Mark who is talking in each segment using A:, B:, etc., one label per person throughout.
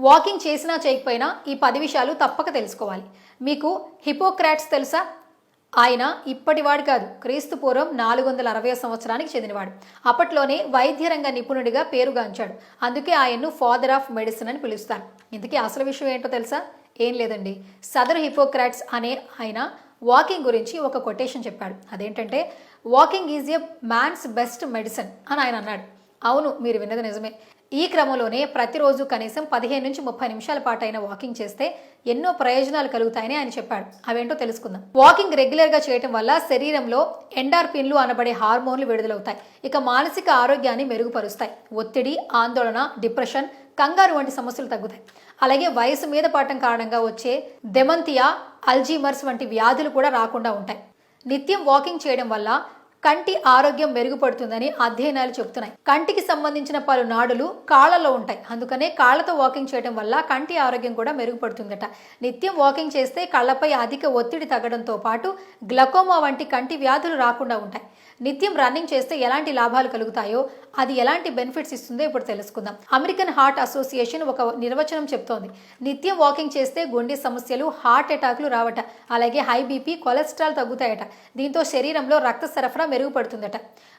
A: Walking చేసినా చేయకపోయినా ఈ పది విషయాలు తప్పక తెలుసుకోవాలి. మీకు హిపోక్రాట్స్ తెలుసా? ఆయన ఇప్పటివాడు కాదు క్రీస్తు పూర్వం నాలుగు వందల అరవై సంవత్సరానికి చెందినవాడు. అప్పట్లోనే వైద్యరంగ నిపుణుడిగా పేరుగాంచాడు అందుకే ఆయన్ను ఫాదర్ ఆఫ్ మెడిసిన్ అని పిలుస్తారు. ఇందుకే అసలు విషయం ఏంటో తెలుసా? ఏం లేదండి. సదరు హిపోక్రాట్స్ అనే ఆయన వాకింగ్ గురించి ఒక కొటేషన్ చెప్పాడు. అదేంటంటే walking is a man's best medicine అని ఆయన అన్నాడు. అవును మీరు విన్నది నిజమే. ఈ క్రమంలోనే ప్రతిరోజు కనీసం పదిహేను నుంచి ముప్పై నిమిషాల పాటు అయినా వాకింగ్ చేస్తే ఎన్నో ప్రయోజనాలు కలుగుతాయని ఆయన చెప్పాడు. అవేంటో తెలుసుకుందాం. వాకింగ్ రెగ్యులర్గా చేయటం వల్ల శరీరంలో ఎండార్పిన్లు అనబడే హార్మోన్లు విడుదలవుతాయి. ఇక మానసిక ఆరోగ్యాన్ని మెరుగుపరుస్తాయి. ఒత్తిడి ఆందోళన డిప్రెషన్ కంగారు వంటి సమస్యలు తగ్గుతాయి. అలాగే వయసు మీద పాటం కారణంగా వచ్చే దెమంతియా అల్జీమర్స్ వంటి వ్యాధులు కూడా రాకుండా ఉంటాయి. నిత్యం వాకింగ్ చేయడం వల్ల కంటి ఆరోగ్యం మెరుగుపడుతుందని అధ్యయనాలు చెబుతున్నాయి. కంటికి సంబంధించిన పలు నాడులు కాళ్ళలో ఉంటాయి. అందుకనే కాళ్ళతో వాకింగ్ చేయడం వల్ల కంటి ఆరోగ్యం కూడా మెరుగుపడుతుందట. నిత్యం వాకింగ్ చేస్తే కళ్ళపై అధిక ఒత్తిడి తగ్గడంతో పాటు గ్లకోమా వంటి కంటి వ్యాధులు రాకుండా ఉంటాయి. నిత్యం రన్నింగ్ చేస్తే ఎలాంటి లాభాలు కలుగుతాయో అది ఎలాంటి బెనిఫిట్స్ ఇస్తుందో ఇప్పుడు తెలుసుకుందాం. అమెరికన్ హార్ట్ అసోసియేషన్ ఒక నిర్వచనం చెప్తోంది. నిత్యం వాకింగ్ చేస్తే గుండె సమస్యలు హార్ట్ అటాక్లు రావట. అలాగే హై బీపీ కొలెస్ట్రాల్ తగ్గుతాయట. దీంతో శరీరంలో రక్త సరఫరా మెరుగుపడుతుందట.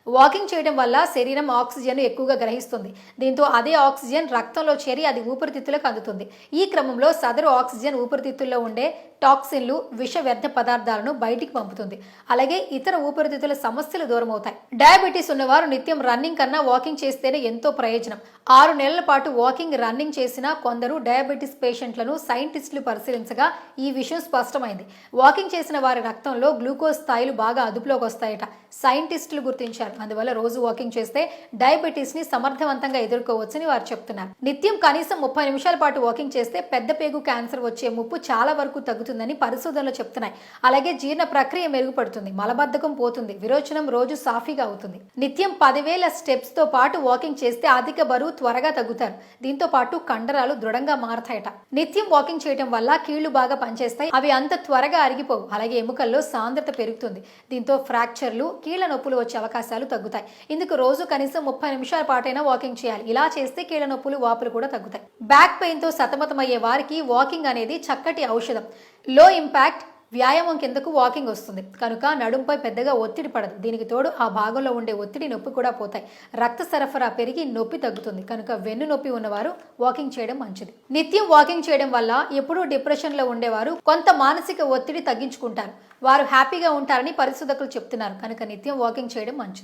A: వాకింగ్ చేయడం వల్ల శరీరం ఆక్సిజన్ ఎక్కువగా గ్రహిస్తుంది. దీంతో అదే ఆక్సిజన్ రక్తంలో చేరి అది ఊపిరితిత్తులకు అందుతుంది. ఈ క్రమంలో సదరు ఆక్సిజన్ ఊపిరితిత్తుల్లో ఉండే టాక్సిన్లు విష వ్యర్థ పదార్థాలను బయటికి పంపుతుంది. అలాగే ఇతర ఊపిరితిత్తుల సమస్యలు దూరం అవుతాయి డయాబెటీస్ ఉన్నవారు నిత్యం రన్నింగ్ కన్నా వాకింగ్ చేస్తేనే ఎంతో ప్రయోజనం. ఆరు నెలల పాటు వాకింగ్ రన్నింగ్ చేసిన కొందరు డయాబెటీస్ పేషెంట్లను సైంటిస్టులు పరిశీలించగా ఈ విషయం స్పష్టమైంది. వాకింగ్ చేసిన వారి రక్తంలో గ్లూకోజ్ స్థాయిలు బాగా అదుపులోకి వస్తాయట. సైంటిస్టులు గుర్తించారు. అందువల్ల రోజు వాకింగ్ చేస్తే డయాబెటీస్ని సమర్థవంతంగా ఎదుర్కోవచ్చని వారు చెప్తున్నారు. నిత్యం కనీసం ముప్పై నిమిషాల పాటు వాకింగ్ చేస్తే పెద్ద పేగు క్యాన్సర్ వచ్చే ముప్పు చాలా వరకు తగ్గుతుందని పరిశోధనలు చెప్తున్నాయి. అలాగే జీర్ణ ప్రక్రియ మెరుగుపడుతుంది. మలబద్ధకం పోతుంది. విరోచనం రోజు సాఫీగా అవుతుంది. నిత్యం పదివేల స్టెప్స్తో పాటు వాకింగ్ చేస్తే అధిక బరువు త్వరగా తగ్గుతారు. దీంతో పాటు కండరాలు దృఢంగా మారతాయట. నిత్యం వాకింగ్ చేయడం వల్ల కీళ్ళు బాగా పనిచేస్తాయి. అవి అంత త్వరగా అరిగిపోవు. అలాగే ఎముకల్లో సాంద్రత పెరుగుతుంది. దీంతో ఫ్రాక్చర్లు కీళ్ళ నొప్పులు వచ్చే అవకాశాలు తగ్గుతాయి. ఇందుకు రోజు కనీసం ముప్పై నిమిషాల పాటైనా వాకింగ్ చేయాలి. ఇలా చేస్తే కీళ్ళ నొప్పులు వాపులు కూడా తగ్గుతాయి. బ్యాక్ పెయిన్తో సతమతమయ్యే వారికి వాకింగ్ అనేది చక్కటి ఔషధం. లో ఇంపాక్ట్ వ్యాయామం కిందకు వాకింగ్ వస్తుంది. కనుక నడుంపై పెద్దగా ఒత్తిడి పడదు. దీనికి తోడు ఆ భాగంలో ఉండే ఒత్తిడి నొప్పి కూడా పోతాయి. రక్త సరఫరా పెరిగి నొప్పి తగ్గుతుంది. కనుక వెన్ను నొప్పి ఉన్నవారు వాకింగ్ చేయడం మంచిది. నిత్యం వాకింగ్ చేయడం వల్ల ఎప్పుడూ డిప్రెషన్లో ఉండేవారు కొంత మానసిక ఒత్తిడి తగ్గించుకుంటారు. వారు హ్యాపీగా ఉంటారని పరిశోధకులు చెప్తున్నారు. కనుక నిత్యం వాకింగ్ చేయడం మంచిది.